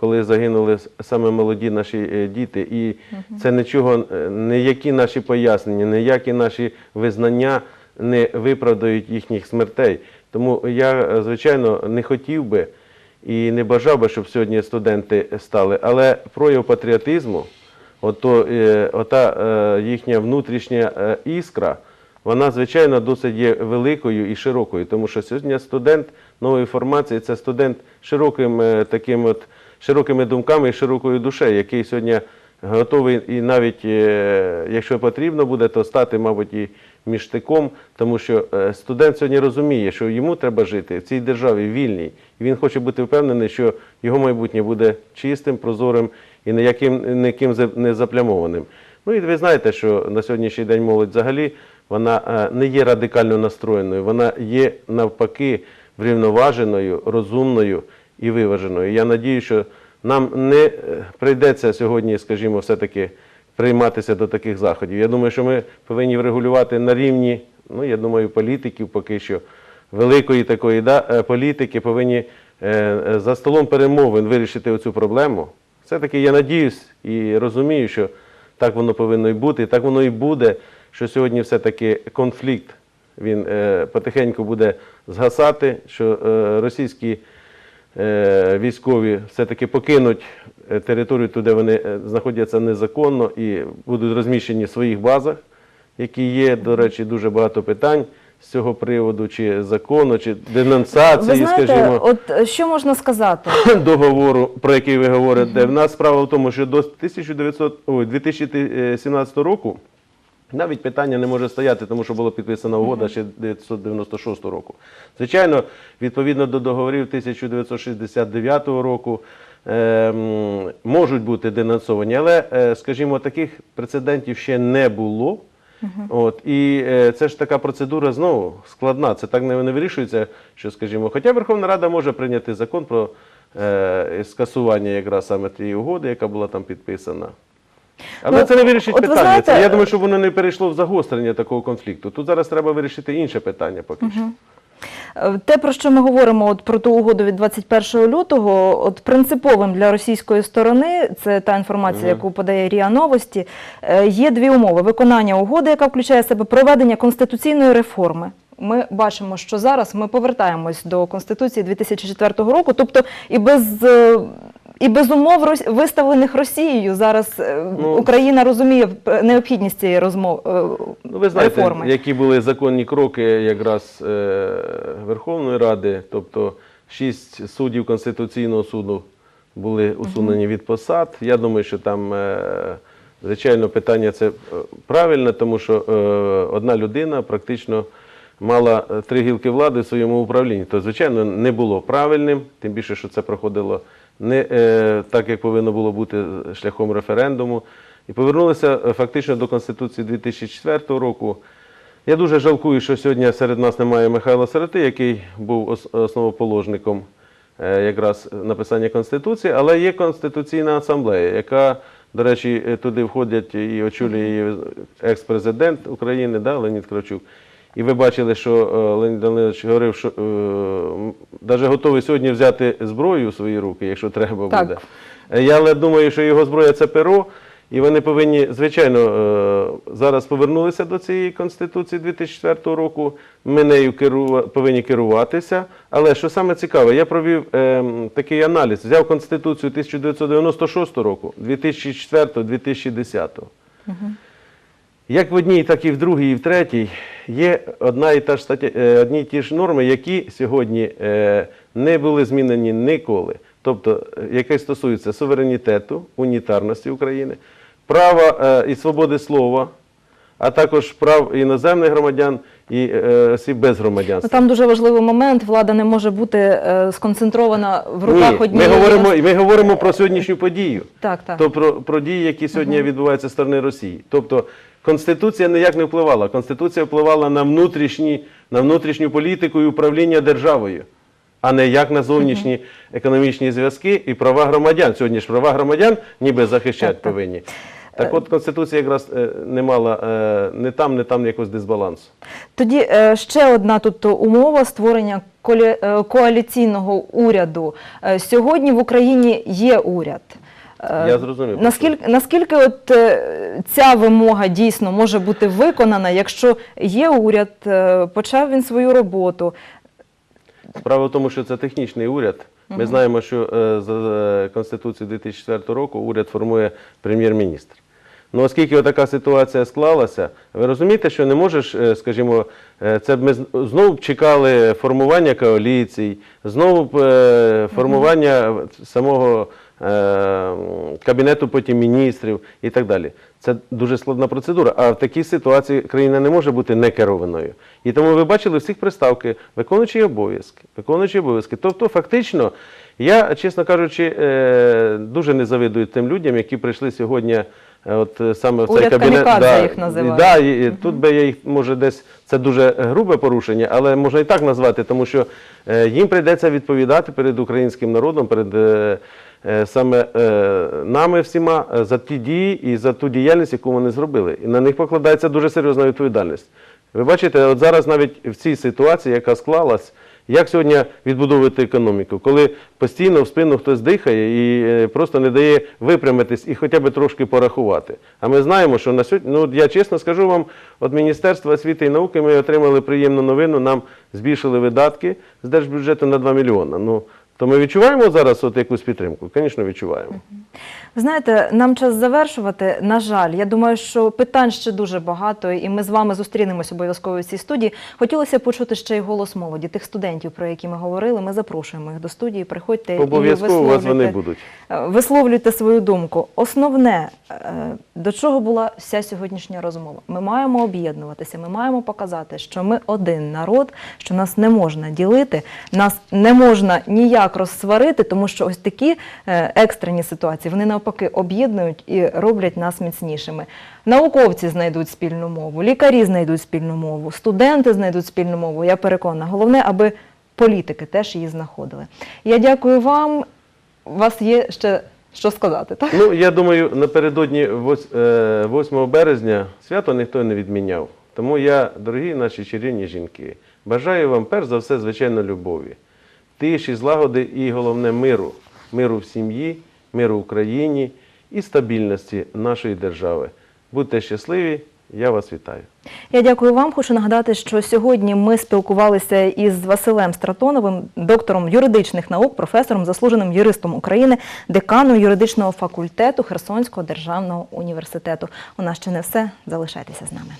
коли загинули саме молоді наші е, діти. І це нічого, е, ніякі наші пояснення, ніякі наші визнання не виправдають їхніх смертей. Тому я, е, звичайно, не хотів би і не бажав би, щоб сьогодні студенти стали, але прояв патріотизму, ото, ота їхня внутрішня іскра, вона, звичайно, досить є великою і широкою, тому що сьогодні студент нової формації це студент широким таким от широкими думками і широкою душею, який сьогодні готовий і навіть, е, якщо потрібно буде, то стати, мабуть, і міштиком, тому що е, студент сьогодні розуміє, що йому треба жити в цій державі вільній, і він хоче бути впевнений, що його майбутнє буде чистим, прозорим і ніяким ніким не заплямованим. Ну і ви знаєте, що на сьогоднішній день молодь взагалі вона е, не є радикально настроєною, вона є навпаки врівноваженою, розумною і виваженою. Я надію, що нам не е, прийдеться сьогодні, скажімо, все-таки прийматися до таких заходів. Я думаю, що ми повинні врегулювати на рівні, ну я думаю, політиків поки що великої такої да, е, політики повинні е, за столом перемовин вирішити оцю проблему. Все-таки я надіюсь і розумію, що так воно повинно і бути, і так воно і буде, що сьогодні все-таки конфлікт він потихеньку буде згасати, що російські військові все-таки покинуть е, територію туди вони е, знаходяться незаконно і будуть розміщені в своїх базах, які є, до речі, дуже багато питань з цього приводу, чи закону, чи Ви знаєте, скажімо от е, що можна сказати? договору, про який ви говорите. В нас справа в тому, що до 1900, ой, 2017 року навіть питання не може стояти, тому що була підписана угода ще 1996 року. Звичайно, відповідно до договорів 1969 року ем, можуть бути денонсовані, але, е, скажімо, таких прецедентів ще не було. От, і е, це ж така процедура знову складна. Це так не, не вирішується, що, скажімо, хоча Верховна Рада може прийняти закон про е, скасування якраз саме тієї угоди, яка була там підписана. Але Ну, це не вирішить от питання. знаєте- Це, я думаю, що воно не перейшло в загострення такого конфлікту. Тут зараз треба вирішити інше питання поки що. Е, Те, про що ми говоримо, от про ту угоду від 21 лютого, от принциповим для російської сторони, це та інформація, яку подає РІА Новості, е, є дві умови: виконання угоди, яка включає в себе проведення конституційної реформи. Ми бачимо, що зараз ми повертаємось до Конституції 2004 року, тобто і без. Е, І без умов виставлених Росією зараз е, Ну, Україна розуміє е, необхідність цієї розмови Ну, ви знаєте, реформи. які були законні кроки якраз е, Верховної Ради, тобто шість суддів Конституційного суду були усунені від посад. Я думаю, що там, е, звичайно, питання це е, правильне, тому що е, одна людина практично мала е, три гілки влади в своєму управлінні. То, звичайно, не було правильним, тим більше, що це проходило не е, так, як повинно було бути шляхом референдуму. І повернулися е, фактично до Конституції 2004 року. Я дуже жалкую, що сьогодні серед нас немає Михайла Сироти, який був основоположником е, якраз написання Конституції, але є Конституційна асамблея, яка, до речі, туди входять і очолює її екс-президент України, да, Леонід Кравчук. І ви бачили, що е, Леонід Данилович говорив, що навіть готовий сьогодні взяти зброю у свої руки, якщо треба Так. буде. Е, Я але думаю, що його зброя це перо, і вони повинні, звичайно, е, зараз повернулися до цієї Конституції 2004 року. Ми нею повинні керуватися. Але що саме цікаве, я провів такий аналіз, взяв Конституцію 1996 року, 2004, 2010. Як в одній, так і в другій, і в третій є одна і та ж стаття, е, одні й ті ж норми, які сьогодні е, не були змінені ніколи. Тобто, е, яке стосується суверенітету, унітарності України, права і свободи слова, а також прав іноземних громадян і осіб без Ну, громадянства. Там дуже важливий момент. Влада не може бути сконцентрована в руках Ні, ми однієї. говоримо, ми говоримо про сьогоднішню подію. Так, так. То про, про дії, які сьогодні відбуваються з сторони Росії. Тобто Конституція ніяк не впливала. Конституція впливала на, внутрішні, на внутрішню політику і управління державою, а не як на зовнішні економічні зв'язки і права громадян. Сьогодні ж права громадян ніби захищати повинні. Так от Конституція якраз е, не мала е, не там, не там якогось дисбалансу. Тоді е, ще одна тут умова створення е, коаліційного уряду. Е, Сьогодні в Україні є уряд. Я зрозумів. Наскільки, наскільки от е, ця вимога дійсно може бути виконана, якщо є уряд, е, почав він свою роботу? Справа в тому, що це технічний уряд. Ми знаємо, що е, за Конституцією 2004 року уряд формує прем'єр-міністр. Ну, оскільки така ситуація склалася, ви розумієте, що не можеш, скажімо, це б ми знову б чекали формування коаліцій, знову б формування самого кабінету потім міністрів і так далі. Це дуже складна процедура. А в такій ситуації країна не може бути некерованою. І тому ви бачили всіх приставки, виконуючі обов'язки, виконуючі обов'язки. Тобто, фактично, я, чесно кажучи, е, дуже не завидую тим людям, які прийшли сьогодні. е, От е, саме в цей Уряд кабінет. камікадзе їх називають. Да, і, і Тут би я їх може десь це дуже грубе порушення, але можна і так назвати, тому що е, їм прийдеться відповідати перед українським народом, перед е, саме е, нами всіма е, за ті дії і за ту діяльність, яку вони зробили. І на них покладається дуже серйозна відповідальність. Ви бачите, от зараз навіть в цій ситуації, яка склалась, як сьогодні відбудовувати економіку, коли постійно в спину хтось дихає і е, просто не дає випрямитись і хоча б трошки порахувати. А ми знаємо, що на сьогодні, ну я чесно скажу вам, від Міністерства освіти і науки ми отримали приємну новину, нам збільшили видатки з держбюджету на 2 мільйони. Ну, то ми відчуваємо зараз от якусь підтримку? Звісно, відчуваємо. Ви знаєте, нам час завершувати. На жаль, я думаю, що питань ще дуже багато, і ми з вами зустрінемось обов'язково в цій студії. Хотілося почути ще й голос молоді, тих студентів, про які ми говорили. Ми запрошуємо їх до студії. Приходьте і Обов'язково вас вони будуть. Е, Висловлюйте свою думку. Основне, е, до чого була вся сьогоднішня розмова. Ми маємо об'єднуватися, ми маємо показати, що ми один народ, що нас не можна ділити, нас не можна ніяк розсварити, тому що ось такі е, екстрені ситуації вони навпаки об'єднують і роблять нас міцнішими. Науковці знайдуть спільну мову, лікарі знайдуть спільну мову, студенти знайдуть спільну мову. Я переконана. Головне, аби політики теж її знаходили. Я дякую вам. У вас є ще що сказати, так? Ну, я думаю, напередодні е, 8 березня свято ніхто не відміняв. Тому я, дорогі наші чарівні жінки, бажаю вам перш за все, звичайно, любові, тиші, злагоди і головне миру. Миру в сім'ї, миру в Україні і стабільності нашої держави. Будьте щасливі, я вас вітаю. Я дякую вам. Хочу нагадати, що сьогодні ми спілкувалися із Василем Стратоновим, доктором юридичних наук, професором, заслуженим юристом України, деканом юридичного факультету Херсонського державного університету. У нас ще не все. Залишайтеся з нами.